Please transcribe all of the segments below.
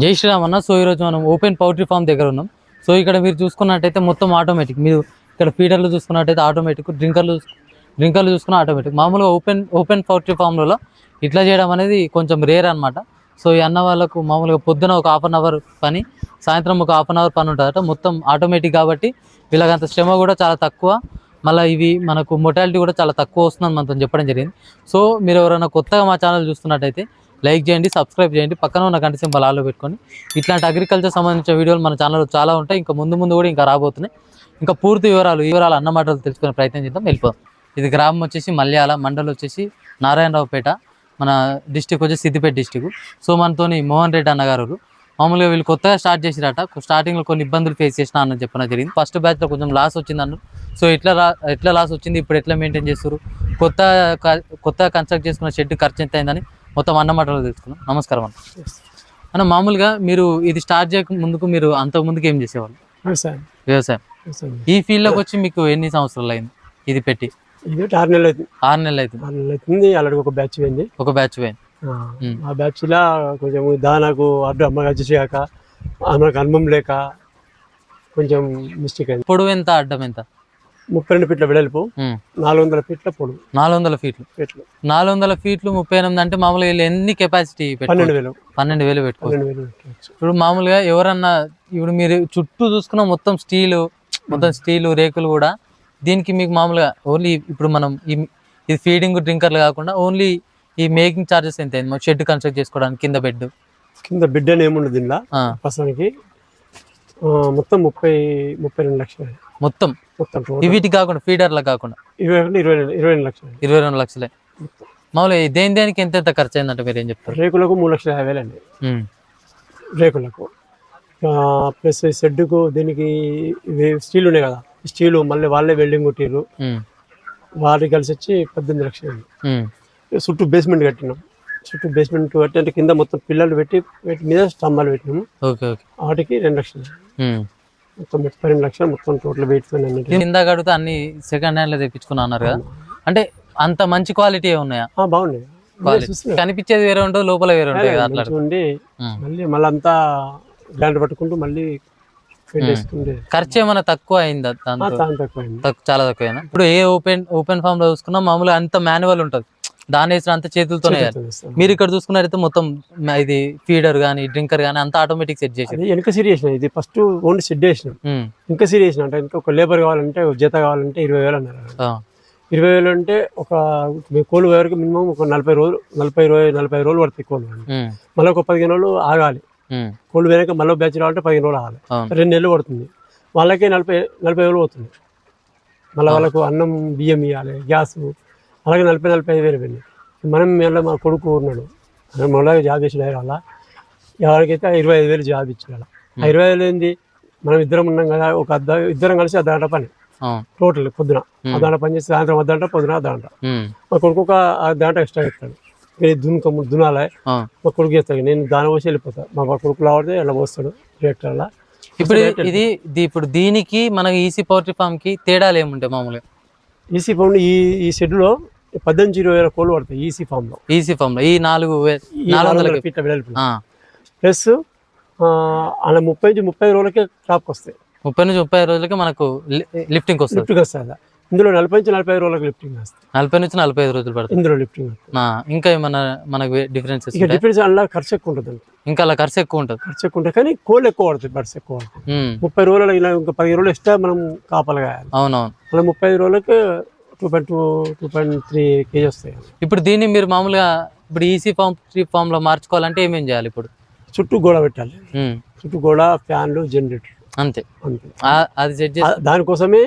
జై శ్రీరామ్ అన్న. సో ఈరోజు మనం ఓపెన్ పౌల్ట్రీ ఫామ్ దగ్గర ఉన్నాం. సో ఇక్కడ మీరు చూసుకున్నట్టయితే మొత్తం ఆటోమేటిక్ మీరు ఇక్కడ ఫీడర్లు చూసుకున్నట్టయితే ఆటోమేటిక్ డ్రింకర్లు డ్రింకర్లు చూసుకున్న ఆటోమేటిక్ మామూలుగా ఓపెన్ ఓపెన్ పౌల్ట్రీ ఫామ్లలో ఇట్లా చేయడం అనేది కొంచెం రేర్ అన్నమాట. సో ఈ అన్న వాళ్ళకు మామూలుగా పొద్దున ఒక హాఫ్ అన్ అవర్ పని సాయంత్రం ఒక హాఫ్ అన్ అవర్ పని ఉంటుందట. మొత్తం ఆటోమేటిక్ కాబట్టి వీళ్ళకంత శ్రమ కూడా చాలా తక్కువ. మళ్ళీ ఇవి మనకు మొటాలిటీ కూడా చాలా తక్కువ వస్తుందని మనతో చెప్పడం జరిగింది. సో మీరు ఎవరైనా కొత్తగా మా ఛానల్ చూస్తున్నట్టయితే లైక్ చేయండి సబ్స్క్రైబ్ చేయండి పక్కన ఉన్న గంట సింబల్ ఆలో పెట్టుకొని. ఇట్లాంటి అగ్రికల్చర్ సంబంధించిన వీడియోలు మన ఛానల్లో చాలా ఉంటాయి. ఇంకా ముందు ముందు కూడా ఇంకా రాబోతున్నాయి. ఇంకా పూర్తి వివరాలు వివరాలు అన్న మాటలు తెలుసుకునే ప్రయత్నం చేద్దాం. వెళ్ళిపోదాం. ఇది గ్రామం వచ్చేసి మల్యాల మండలం వచ్చేసి నారాయణరావుపేట మన డిస్టిక్ వచ్చేసి సిద్దిపేట డిస్టిక్ సో మనతోని మోహన్ రెడ్డి అన్నగారు మామూలుగా వీళ్ళు కొత్తగా స్టార్ట్ చేసిరట. స్టార్టింగ్లో కొన్ని ఇబ్బందులు ఫేస్ చేసిన అన్న చెప్పడం జరిగింది. ఫస్ట్ బ్యాచ్లో కొంచెం లాస్ వచ్చింది అన్నారు. సో ఎట్లా ఎట్లా లాస్ వచ్చింది? ఇప్పుడు ఎట్లా మెయింటైన్ చేస్తారు కొత్త కొత్త కొత్తగా కన్స్ట్రక్ట్ చేసుకున్న షెడ్ ఖర్చు ఎంత అయిందని మొత్తం అన్న మాటలు తెలుసుకున్నాం నమస్కారం అన్న. అన్న మామూలుగా మీరు ఇది స్టార్ట్ చేయక ముందుకు మీరు అంతకు ముందుకు ఏం చేసేవాళ్ళు? వ్యవసాయం. ఈ ఫీల్డ్లోకి వచ్చి మీకు ఎన్ని సంవత్సరాలు అయింది ఇది పెట్టి? ఇది ఆరు నెలలు అవుతుంది. ఆరు నెలలు అవుతుంది. ఆరు నెలలు అవుతుంది. అలాంటి ఒక బ్యాచ్ పోయింది. ఒక బ్యాచ్ పోయింది. ఆ, బ్యాచ్ లా కొంచెం దానాకు అడ్డు అమ్మగా చేసాక మనకు అనుభవం లేక కొంచెం మిస్టేక్ అయింది. పొడవు ఎంత అడ్డం ఎంత? ముప్పై రెండు ఫీట్ల వెడల్పు. నాలుగు వందల ఫీట్ల పొడుగు నాలుగు వందల ఫీట్లు. ఫీట్లు. నాలుగు వందల ఫీట్లు ముప్పై ఎనిమిది అంటే మామూలుగా వీళ్ళు ఎన్ని కెపాసిటీ పన్నెండు వేలు. పన్నెండు వేలు పెట్టుకోవచ్చు. ఇప్పుడు మామూలుగా ఎవరన్నా ఇప్పుడు మీరు చుట్టూ చూసుకున్న మొత్తం స్టీలు మొత్తం స్టీలు రేకులు కూడా దీనికి మీకు మామూలుగా ఓన్లీ ఇప్పుడు మనం ఈ ఇది ఫీడింగ్ డ్రింకర్లు కాకుండా ఓన్లీ ఈ మేకింగ్ చార్జెస్ ఎంత అయింది? షెడ్ కన్స్ట్రక్ట్ చేసుకోవడానికి కింద బెడ్ కింద బిడ్డ అని ఏముండదు దీనిలో. ప్రస్తుతానికి మొత్తం ముప్పై ముప్పై రెండు లక్షలు. మొత్తం. వీటికి కాకుండా ఫీడర్లకు కాకుండా. ఇరవై లక్షలు. ఇరవై రెండు లక్షలే. మామూలుగా దేని దేనికి ఎంత ఎంత ఖర్చు అయిందంటే మీరు ఏం చెప్తారు? రేకులకు మూడు లక్షల యాభై వేలు అండి. రేకులకు. ప్లస్ షెడ్డుకు దీనికి స్టీల్ ఉన్నాయి కదా. స్టీలు మళ్ళీ వాళ్ళే వెల్డింగ్ కొట్టిర్రు. ఉమ్. వారికి కలిసి వచ్చి పద్దెనిమిది లక్షలు. చుట్టూ బేస్మెంట్ కట్టినాం. చుట్టూ బేస్మెంట్ కట్టి అంటే కింద మొత్తం పిల్లలు పెట్టి వీటి మీద స్తంభాలు పెట్టినాము. Okay okay. వాటికి రెండు లక్షలు. మొత్తం రెండు లక్షలు మొత్తం టోటల్ నేను ఇందాక అడిగితే అన్ని సెకండ్ హ్యాండ్లో తెప్పించుకున్నా అన్నారు కదా. అంటే అంత మంచి క్వాలిటీ ఉన్నాయా? బాగున్నాయి. కనిపించేది వేరే ఉంటుంది లోపల వేరే ఉంటుంది. మళ్ళీ మళ్ళీ అంతా గ్రాండ్ పట్టుకుంటూ మళ్ళీ ఖర్చు ఏమైనా తక్కువ అయిందా చాలా తక్కువైంది ఇప్పుడు ఏ ఓపెన్ ఓపెన్ ఫామ్లో చూసుకున్నా మామూలుగా అంత మాన్యువల్ ఉంటుంది. దాని వేసిన అంత చేతులతోనే. మీరు ఇక్కడ చూసుకున్నారైతే మొత్తం ఇది ఫీడర్ కానీ డ్రింకర్ కానీ అంత ఆటోమేటిక్ సెట్ చేసి వెనక సిరి వేసిన ఇది ఫస్ట్ ఓన్లీ వేసినాం ఉమ్. ఇంకా సిరి వేసిన అంటే ఇంకా ఒక లేబర్ కావాలంటే జత కావాలంటే ఇరవై వేలు అన్నారు. ఇరవై వేలు అంటే ఒక కోళ్ళు వరకు మినిమం ఒక నలభై రోజులు నలభై ఇరవై నలభై రోజులు పడుతాయి కోళ్ళు. మళ్ళీ ఒక పదిహేను రోజులు ఆగాలి. కోళ్ళు వెనక మళ్ళీ బ్యాచ్ రావాలంటే పదిహేను రోజులు ఆగాలి. రెండు నెలలు పడుతుంది. వాళ్ళకి నలభై నలభై వేలు పోతుంది. మళ్ళీ వాళ్ళకు అన్నం బియ్యం ఇవ్వాలి గ్యాస్ అలాగే నలభై నలభై ఐదు వేలు వెళ్ళి మనం మళ్ళీ మా కొడుకు ఉన్నాడు. మళ్ళీ జాబ్ చేసిన వాళ్ళ ఎవరికైతే ఇరవై ఐదు వేలు జాబ్ ఇచ్చిన ఆ ఇరవై వేలు ఏంది? మనం ఇద్దరం ఉన్నాం కదా ఒక అర్ధ ఇద్దరం కలిసి అర్ధగంట పని. టోటల్ పొద్దున. అర్ధగంట పని చేసి సాయంత్రం అర్ధగంట పొద్దున ఉమ్. మా కొడుకు ఒక అర్ధగంట ఎక్స్ట్రా ఇస్తాడు దున్నాలి. అవును మా కొడుకు చేస్తాడు. నేను దాని పోసి వెళ్ళిపోతా. మా కొడుకు లాడితే అలా పోస్తాడు? ట్రాక్టర్లా ఇప్పుడు ఇది ఇప్పుడు దీనికి మనకి ఈసీ పౌల్ట్రీ ఫామ్కి తేడాలు ఏముంటాయి మామూలుగా? ఈసీ ఫామ్ ఈ ఈ షెడ్లో పద్దెనిమిది ఇరవై వేల కోళ్ళు పడతాయి ఈసీ ఫామ్లో. ఈసీ ఫామ్లో ఈ నాలుగు నాలుగు వందల ఫీట్ల వెడల్పు. ప్లస్ అలా ముప్పై నుంచి ముప్పై రోజులకే క్రాప్కి వస్తాయి. ముప్పై నుంచి ముప్పై రోజులకి మనకు లిఫ్టింగ్ వస్తుంది. లిఫ్ట్కి వస్తుంది ఇందులో నలభై నుంచి నలభై రోజులకు లిఫ్టింగ్ వస్తుంది నలభై నుంచి నలభై ఐదు రోజులు పడుతుంది. ఇందులో లిఫ్టింగ్ ఇంకా ఏమన్నా మనకు డిఫరెన్సెస్ ఇక డిఫరెన్స్ అలా ఖర్చు ఎక్కువ ఉంటుంది. ఇంకా అలా ఖర్చు ఎక్కువ ఉంటుంది. ఖర్చు ఎక్కువ ఉంటుంది కానీ కోళ్ళు ఎక్కువ పడుతుంది బర్డ్స్ ఎక్కువ. ముప్పై రోజులు ఇలా ఇంకా పది రోజులు ఎక్స్ట్రా మనం కాపలు కాయాలి. అవునవును. మళ్ళీ ముప్పై ఐదు రోజులకి two point two two point three KG వస్తాయి. ఇప్పుడు దీన్ని మీరు మామూలుగా ఇప్పుడు ఈసీ ఫామ్ త్రీ ఫామ్లో మార్చుకోవాలంటే ఏమేం చేయాలి ఇప్పుడు? చుట్టూ గోడ పెట్టాలి. చుట్టూ గోడ ఫ్యాన్లు జనరేటర్. అంతే. అది సెట్ చేసి దానికోసమే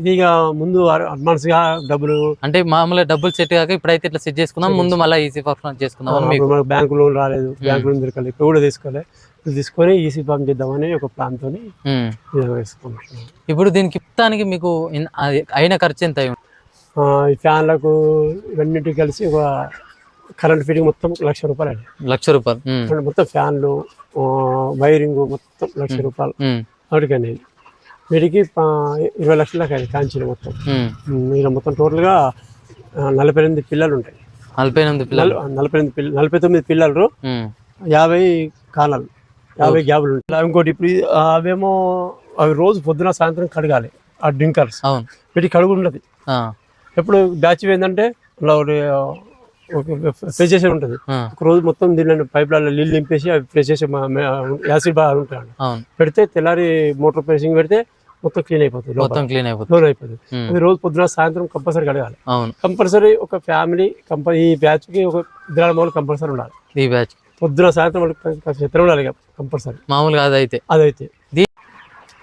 ఇది ఇక ముందు అడ్వాన్స్గా డబ్బులు అంటే మామూలుగా డబ్బులు సెట్ కాక ఇప్పుడైతే ఇట్లా సెట్ చేసుకుందాం ముందు మళ్ళీ ఈసీ ఫామ్ చేసుకుందాం మనకు బ్యాంకు లోన్ రాలేదు. బ్యాంకు లోన్ దొరకలేదు. ఇప్పుడు కూడా తీసుకోవాలి ఇది తీసుకొని ఈసీ ఫామ్ చేద్దామని ఒక ప్లాన్ తోని ఇప్పుడు దీనికి మొత్తానికి మీకు అయిన ఖర్చు ఎంత ఈ ఫ్యాన్లకు ఇవన్నిటికి కలిసి ఒక కరెంట్ ఫిట్టింగ్ మొత్తం లక్ష రూపాయలు అండి. లక్ష రూపాయలు. మొత్తం ఫ్యాన్లు వైరింగ్ మొత్తం లక్ష రూపాయలు. వాటికండి వీటికి ఇరవై లక్షల కాంచీలు మొత్తం. ఇలా మొత్తం టోటల్గా నలభై ఎనిమిది పిల్లలు ఉంటాయి. నలభై ఎనిమిది పిల్లలు. నల- నలభై ఎనిమిది పిల్ల నలభై తొమ్మిది పిల్లలు. యాభై కానాలు యాభై గ్యాబులు ఉంటాయి. ఇంకోటి ఇప్పుడు అవేమో అవి రోజు పొద్దున సాయంత్రం కడగాలి ఆ డ్రింకర్స్. వీటికి కడుగు ఉండదు. ఎప్పుడు బ్యాచ్ ఏంటంటే ఒకటి ఫ్రెష్ చేసి ఉంటుంది. ఒక రోజు మొత్తం దీనిలో పైపులలో నీళ్ళు నింపేసి అవి ఫ్రెష్ చేసి యాసిడ్ బాగా ఉంటాయి అవును. పెడితే తెల్లారి మోటార్ ప్రెసింగ్ పెడితే మొత్తం క్లీన్ అయిపోతుంది మొత్తం క్లీన్ అయిపోతుంది. లోన్ అయిపోతుంది. అది రోజు పొద్దున సాయంత్రం కంపల్సరీ కడగాలి. కంపల్సరీ ఒక ఫ్యామిలీ కంప ఈ బ్యాచ్కి ఒక ఇద్దరు మూడు కంపల్సరీ ఉండాలి. ఈ బ్యాచ్ పొద్దున సాయంత్రం చిత్రం ఉండాలి కంపల్సరీ మామూలుగా అదైతే. అదైతే.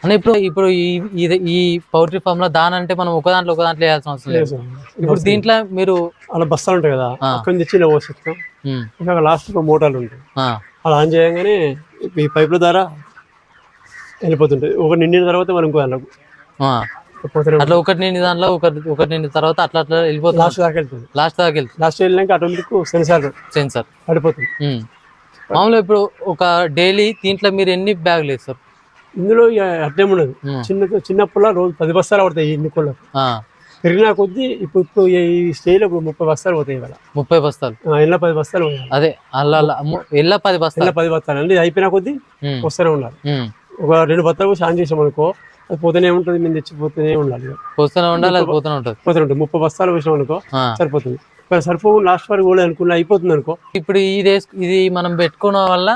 అంటే ఇప్పుడు ఇప్పుడు ఈ ఈ పౌల్ట్రీ ఫామ్లో దాని అంటే మనం ఒక దాంట్లో ఒక దాంట్లో వేయాల్సిన అవసరం లేదు. ఇప్పుడు దీంట్లో మీరు అలా బస్తాలు ఉంటాయి కదా. అక్కడ నుంచి ఇలా పోసేస్తాం ఇంకా లాస్ట్ మోటార్లు ఉంటాయి. అలా ఆన్ చేయగానే ఈ పైపుల ద్వారా వెళ్ళిపోతుంటుంది ఒక నిండిన తర్వాత మనం ఇంకో. పోతూనే అట్లా ఒకటి నిండి దాంట్లో ఒకటి ఒకటి నిండి తర్వాత అట్లా అట్లా వెళ్ళిపోతుంది. లాస్ట్ దాకా వెళ్తుంది. లాస్ట్ దాకా వెళ్తుంది. లాస్ట్ వెళ్ళినాక ఆటోమేటిక్ సెన్సార్ సెన్సార్ పడిపోతుంది. మామూలుగా ఇప్పుడు ఒక డైలీ దీంట్లో మీరు ఎన్ని బ్యాగులు వేస్తారు? ఇందులో అట్లేం ఉండదు. చిన్న చిన్నప్పుడు రోజు పది బస్తాలు పడతాయి నిక్కులకు ఆ, పెరిగిన కొద్దీ ఇప్పుడు ఇప్పుడు ఈ స్టేజ్లో ఇప్పుడు ముప్పై బస్తాలు పోతాయి ఇవాళ. ముప్పై బస్తాలు. ఇలా పది బస్తాలు అదే అలా ఎల్ల పది బస్తాలు. ఇలా పది బస్తాలు. ఇది అయిపోయిన కొద్దీ వస్తూనే ఉండాలి. ఒక రెండు బస్తాలు షాన్ చేసాం అనుకో అది పోతూనే ఉంటుంది మేము తెచ్చిపోతూనే ఉండాలి. ఇక. పోస్తూనే ఉండాలి అది పోతూనే ఉంటుంది. పోతూనే ఉంటుంది. ముప్పై బస్తాలు వేసినాం అనుకో. సరిపోతుంది. సరిపోవు లాస్ట్ వరకు కూడా అనుకున్నా అయిపోతుంది అనుకో. ఇప్పుడు ఇది వేసు- ఇది మనం పెట్టుకోవడం వల్ల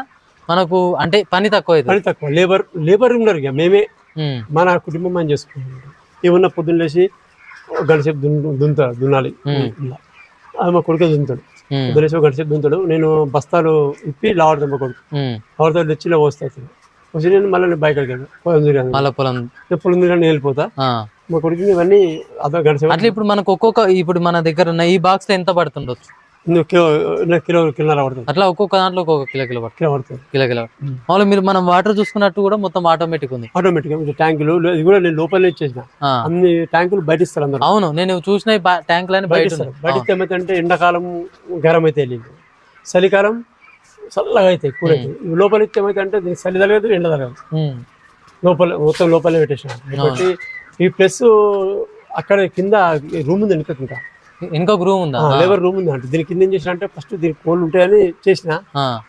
మనకు అంటే పని తక్కువ పని తక్కువ. లేబర్ లేబర్ ఉన్నారు ఇక. మేమే మన కుటుంబం మనం చేసుకుంటాం. ఏమన్నా పొద్దున్న లేచి ఒక గంట సేపు దున్ను దున్నుతాడు దున్నాలి. అది మా కొడుకే దున్నుతాడు. ఉమ్, పొద్దున్న లేచి ఒక గంట సేపు దున్నుతాడు. నేను బస్తాలు ఇప్పి లావడతాను మా కొడుకు. లావడతా తెచ్చి ఇలా పోస్తాను వచ్చి నేను మళ్ళీ బైక్ అడిగాను. పొలం తిరిగాను మళ్ళా పొలం. పొలం తిరిగాను వెళ్ళిపోతా. మా కొడుకు ఇవన్నీ అదో గంట సేపు అట్లా ఇప్పుడు మనకు ఒక్కొక్క ఇప్పుడు మన దగ్గర ఉన్న ఈ బాక్స్ ఎంత పడుతుండొచ్చు? కిలో కిలో కిలోన్నర పడుతుంది. అట్లా ఒక్కొక్క దాంట్లో ఒక్కొక్క కిలో కిలో పడుతుంది. కిలో పడుతుంది. కిలో కిలో మామూలుగా మీరు మనం వాటర్ చూసుకున్నట్టు కూడా మొత్తం ఆటోమేటిక్ ఉంది. ఆటోమేటిక్గా ఇది ట్యాంకులు ఇది కూడా నేను లోపలనే ఇచ్చేసిన ఆ. అన్ని ట్యాంకులు బయట ఇస్తారు అందరూ. అవును నేను చూసిన ట్యాంకులని బయట బయట ఏమైతే ఎండాకాలం గరం అయితే వెళ్ళింది. చలికాలం చల్లగా అయితే ఇవి లోపల ఇస్తే ఏమైతే అంటే దీనికి చలి తగలేదు ఎండ తగలేదు. ఉమ్, లోపల మొత్తం లోపలే పెట్టేసిన ఈ ప్లస్ అక్కడ కింద రూమ్ ఉంది వెనుక ఇంకొక రూమ్ ఉందా? లేబర్ రూమ్ ఉంది. అంటే దీని కింద ఏం చేసిన అంటే ఫస్ట్ దీనికి కోళ్ళు ఉంటాయని చేసిన.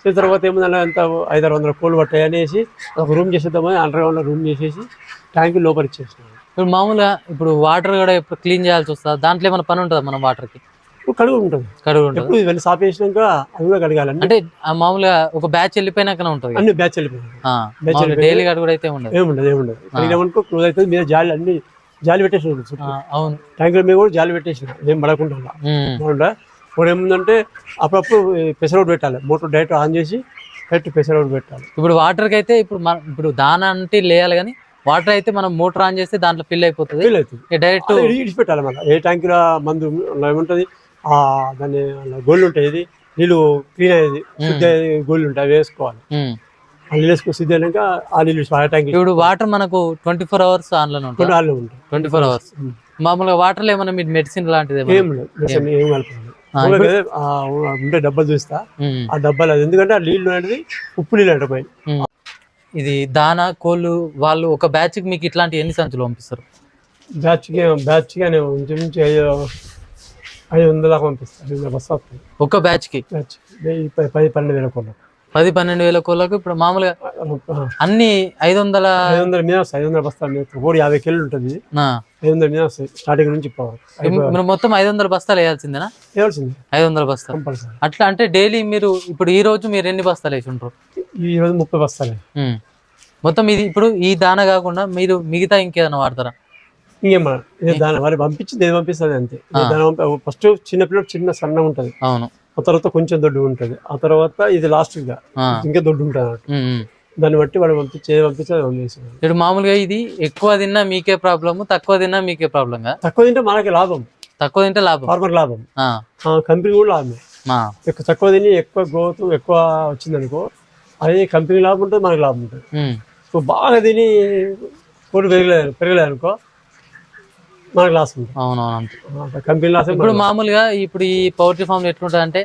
చేసిన తర్వాత ఏముందంటే అంత ఐదారు వందల కోళ్ళు పట్టాయి అనేసి ఒక రూమ్ చేసేద్దామని అండర్ గ్రౌండ్ రూమ్ చేసేసి ట్యాంక్ లోపల ఇచ్చేసిన. ఇప్పుడు మామూలుగా ఇప్పుడు వాటర్ కూడా ఇప్పుడు క్లీన్ చేయాల్సి వస్తుంది. దాంట్లో ఏమైనా పని ఉంటుందా మనం వాటర్కి ఇప్పుడు కడుగు ఉంటుంది. కడుగు ఉంటుంది. ఇవన్నీ సాఫ్ చేసినాక అది కూడా కడగాలి అంటే ఆ మామూలుగా ఒక బ్యాచ్ వెళ్ళిపోయినాకనే ఉంటుంది. అన్ని బ్యాచ్ మామూలుగా డైలీ కడుగు అయితే ఉండదు. ఏముండదు ఏముండదు. కడిగినామనుకో క్లోజ్ అవుతుంది. మీద జాలి అన్ని జాలి పెట్టేసిన ఆ, అవును. ట్యాంకుల మీద కూడా జాలి పెట్టేసిన ఏం పడకుండా ఇప్పుడు ఏముందంటే అప్పుడప్పుడు పెసరౌట్ పెట్టాలి. మోటార్ డైరెక్ట్ ఆన్ చేసి డైరెక్ట్ పెసరౌట్ పెట్టాలి. ఇప్పుడు వాటర్కి అయితే ఇప్పుడు మన ఇప్పుడు దాన అంటే లేయాలి కానీ వాటర్ అయితే మనం మోటార్ ఆన్ చేస్తే దాంట్లో ఫిల్ అయిపోతుంది. ఫీల్ అవుతుంది డైరెక్ట్ ఇడిచిపెట్టాలి మళ్ళీ. ఏ ట్యాంకుల మందు ఏముంటుంది ఆ దాన్ని గోళ్ళు ఉంటాయి ఇది. నీళ్ళు క్లీన్ అయ్యేది శుద్ధి అయ్యేది గోళ్ళు ఉంటాయి వేసుకోవాలి. ఆ నీళ్ళు వేసుకొని శుద్ధి అయినాక ఆ నీళ్ళు ఆ ట్యాంక్ ఇప్పుడు వాటర్ మనకు ట్వంటీ ఫోర్ అవర్స్ ఆన్లోనే ఉంటుంది. ఆళ్ళు ఉంటాయి ట్వంటీ ఫోర్ అవర్స్ మామూలుగా వాటర్లో ఏమైనా మీరు మెడిసిన్ లాంటిది ఏం లేదు. మెడిసిన్ ఏం ఉండే డబ్బాలు చూస్తా. ఉమ్, ఆ డబ్బాలు అది. ఎందుకంటే ఆ నీళ్ళు అనేది ఉప్పు నీళ్ళు అంటే ఉమ్. ఇది దానా కోళ్ళు వాళ్ళు ఒక బ్యాచ్కి మీకు ఇట్లాంటి ఎన్ని సంచులు పంపిస్తారు? బ్యాచ్కి బ్యాచ్కి అని ఇంచుమించు ఐదు వందల వస్తుంది ఒక బ్యాచ్కి? బ్యాచ్ పది పన్నెండు వేల కోళ్ళు. పది పన్నెండు వేల కోళ్ళకు ఇప్పుడు మామూలుగా అన్ని ఐదు వందల ఐదు వందల మీద ఐదు వందల బస్తాల మీద కోడి యాభై కిలోలు ఉంటుంది. ఐదు వందల మీద స్టార్టింగ్ నుంచి మీరు మొత్తం ఐదు వందల బస్తాలు వేయాల్సిందేనా? వేయాల్సింది. ఐదు వందల బస్తాలు. అట్లా అంటే డైలీ మీరు ఇప్పుడు ఈ రోజు మీరు ఎన్ని బస్తాలు వేసి ఉంటారు ఈ రోజు ముప్పై బస్తాలే. మొత్తం ఇది ఇప్పుడు ఈ దాన కాకుండా మీరు మిగతా ఇంకేదైనా వాడతారా? ఇంకేమన్నా దాని వాళ్ళు పంపించింది ఏది పంపిస్తుంది అంతే. దాని ఫస్ట్ చిన్న పిల్లలు చిన్న సన్న ఉంటుంది. అవును. ఆ తర్వాత కొంచెం దొడ్డు ఉంటుంది. ఆ తర్వాత ఇది లాస్ట్గా ఆ. ఇంకా దొడ్డు ఉంటుంది అన్నట్టు. దాన్ని బట్టి వాళ్ళు పంపించి అది పంపిస్తుంది ఇప్పుడు మామూలుగా ఇది ఎక్కువ తిన్నా మీకే ప్రాబ్లము తక్కువ తిన్నా మీకే ప్రాబ్లం తక్కువ తింటే మనకి లాభం. తక్కువ తింటే లాభం. ఫార్మర్ లాభం. కంపెనీ కూడా లాభమే. ఎక్కువ తక్కువ తిని ఎక్కువ గ్రోత్ ఎక్కువ వచ్చిందనుకో అది కంపెనీ లాభం ఉంటుంది మనకి లాభం ఉంటుంది. బాగా తిని కోడి పెరగలేదు పెరగలేదు అనుకో లాస్ అవునవును కంపెనీ లాస్ ఇప్పుడు మామూలుగా ఇప్పుడు ఈ పౌల్ట్రీ ఫామ్ ఎట్లుంటుంది అంటే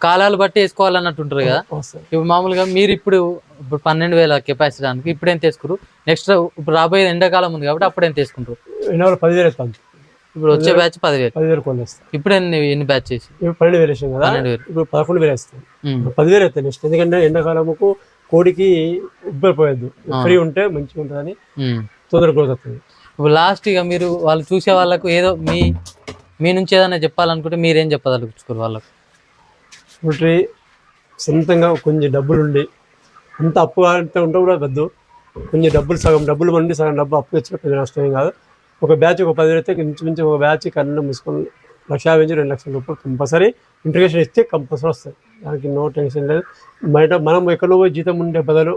కాలాలు బట్టి వేసుకోవాలన్నట్టు ఉంటుంది కదా ఇప్పుడు మామూలుగా మీరు ఇప్పుడు ఇప్పుడు పన్నెండు వేల కెపాసిటీ దానికి ఇప్పుడు ఏం తీసుకురు? నెక్స్ట్ ఇప్పుడు రాబోయే ఎండాకాలం ఉంది కాబట్టి అప్పుడు ఏం తీసుకుంటారు? పదివేలు వేస్తాను ఇప్పుడు వచ్చే బ్యాచ్ పదివేలు. పదివేలు వేస్తాను ఇప్పుడు ఎన్ని ఎన్ని బ్యాచ్ చేసి? ఇప్పుడు పన్నెండు వేలు వేసాం కదా. ఇప్పుడు పదకొండు వేలు వేస్తాం. ఉమ్, పదివేలు అవుతాయి నెక్స్ట్ ఎందుకంటే ఎండాకాలముకు కోడికి ఉబ్బరిపోయద్దు. ఫ్రీ ఉంటే మంచిగా ఉంటుందని. తొందరగా గ్రోత్ అవుతుంది ఇప్పుడు లాస్ట్ ఇక మీరు వాళ్ళు చూసే వాళ్ళకు ఏదో మీ మీ నుంచి ఏదైనా చెప్పాలనుకుంటే మీరేం చెప్పదలుచుకోరు వాళ్ళకు. ఇప్పుడు సొంతంగా కొంచెం డబ్బులు ఉండి అంత అప్పు అంత ఉంటే కూడా పెద్ద కొంచెం డబ్బులు సగం డబ్బులు మండి సగం డబ్బు అప్పు తెచ్చిన పెద్ద నష్టం ఏం కాదు. ఒక బ్యాచ్ ఒక పది అయితే ఇంచుమించు ఒక బ్యాచ్ కన్నా మూసుకొని లక్ష యాభై నుంచి రెండు లక్షల రూపాయలు కంపల్సరీ ఇంటిగ్రేషన్ ఇస్తే కంపల్సరీ వస్తాయి. దానికి నో టెన్షన్ లేదు. బయట మనం ఎక్కడో పోయి జీతం ఉండే బదులు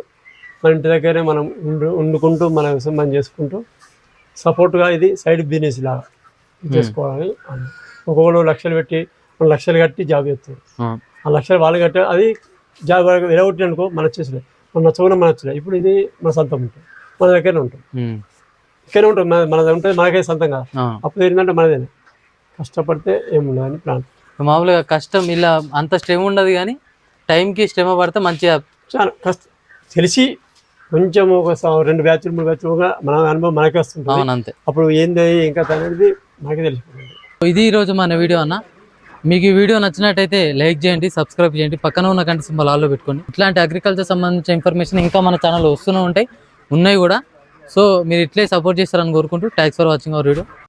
మన ఇంటి దగ్గరే మనం ఉండు వండుకుంటూ మన వ్యవసాయం మనం చేసుకుంటూ సపోర్ట్గా ఇది సైడ్ బిజినెస్ లాగా చేసుకోవాలని. ఒక్కొక్కరు లక్షలు పెట్టి లక్షలు కట్టి జాబ్ చేస్తారు. ఆ. లక్షలు వాళ్ళు కట్టే అది జాబ్ విరగొట్టి అనుకో మన వచ్చేసలే మన నచ్చకుండా మన వచ్చలే ఇప్పుడు ఇది మన సొంతం ఉంటుంది. మన దగ్గరనే ఉంటుంది. ఇక్కడే ఉంటుంది. మన మనది ఉంటుంది మనకే సొంతం కాదు. అప్పుడు ఏంటంటే మనదేనే కష్టపడితే ఏముండదని ప్లాన్. మామూలుగా కష్టం ఇలా అంత శ్రమ ఉండదు కానీ టైంకి శ్రమ పడితే మంచిగా చాలా కష్ట తెలిసి కొంచెం ఒక రెండు బ్యాచ్లు మూడు బ్యాచ్లు మన అనుభవం మనకే వస్తుంది అంతే అప్పుడు ఏంది ఇంకా అనేది మనకే తెలిసిపోతుంది. ఇది ఈరోజు మన వీడియో అన్న. మీకు ఈ వీడియో నచ్చినట్టయితే లైక్ చేయండి సబ్స్క్రైబ్ చేయండి. పక్కన ఉన్న గంట సింబల్ ఆల్లో పెట్టుకోండి. ఇట్లాంటి అగ్రికల్చర్ సంబంధించిన ఇన్ఫర్మేషన్ ఇంకా మన ఛానల్లో వస్తూనే ఉంటాయి ఉన్నాయి కూడా. సో మీరు ఇట్లే సపోర్ట్ చేస్తారని కోరుకుంటూ thanks for watching our video